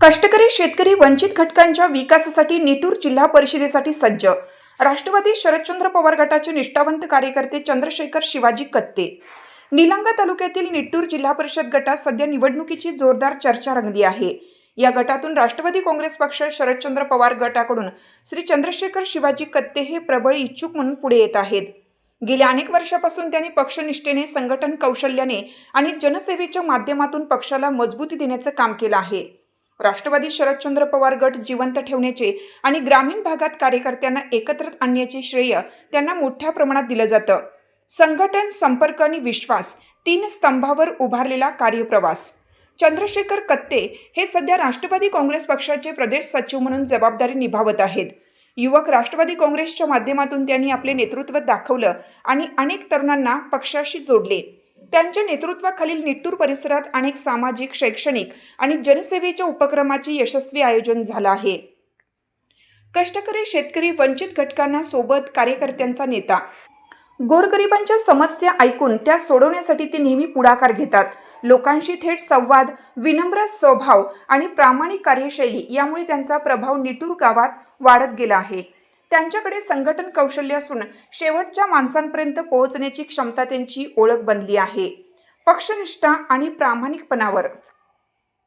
कष्टकरी शेतकरी वंचित घटकांच्या विकासासाठी नेटूर जिल्हा परिषदेसाठी सज्ज. राष्ट्रवादी शरदचंद्र पवार गटाचे निष्ठावंत कार्यकर्ते चंद्रशेखर शिवाजी कत्ते. निलंगा तालुक्यातील निट्टूर जिल्हा परिषद गटात सध्या निवडणुकीची जोरदार चर्चा रंगली आहे. या गटातून राष्ट्रवादी काँग्रेस पक्ष शरदचंद्र पवार गटाकडून श्री चंद्रशेखर शिवाजी कत्ते हे प्रबळ इच्छुक म्हणून पुढे येत आहेत. गेल्या अनेक वर्षापासून त्यांनी पक्षनिष्ठेने संघटन कौशल्याने आणि जनसेवेच्या माध्यमातून पक्षाला मजबूती देण्याचं काम केलं आहे. राष्ट्रवादी शरदचंद्र पवार गट जिवंत ठेवण्याचे आणि ग्रामीण भागात कार्यकर्त्यांना एकत्र आणण्याचे श्रेय त्यांना मोठ्या प्रमाणात दिलं जातं. संघटन संपर्क आणि विश्वास तीन स्तंभावर उभारलेला कार्यप्रवास. चंद्रशेखर कत्ते हे सध्या राष्ट्रवादी काँग्रेस पक्षाचे प्रदेश सचिव म्हणून जबाबदारी निभावत आहेत. युवक राष्ट्रवादी काँग्रेसच्या माध्यमातून त्यांनी आपले नेतृत्व दाखवलं आणि अनेक तरुणांना पक्षाशी जोडले. त्यांच्या नेतृत्वाखालील निट्टूर परिसरात अनेक सामाजिक शैक्षणिक आणि जनसेवेच्या उपक्रमाचे यशस्वी आयोजन झालं आहे. कष्टकरी शेतकरी वंचित घटकांना सोबत कार्यकर्त्यांचा नेता. गोरगरिबांच्या समस्या ऐकून त्या सोडवण्यासाठी ते नेहमी पुढाकार घेतात. लोकांशी थेट संवाद विनम्र स्वभाव आणि प्रामाणिक कार्यशैली यामुळे त्यांचा प्रभाव निटूर गावात वाढत गेला आहे. त्यांच्याकडे संघटन कौशल्य असून शेवटच्या माणसांपर्यंत पोहोचण्याची क्षमता त्यांची ओळख बनली आहे. पक्षनिष्ठा आणि प्रामाणिकपणावर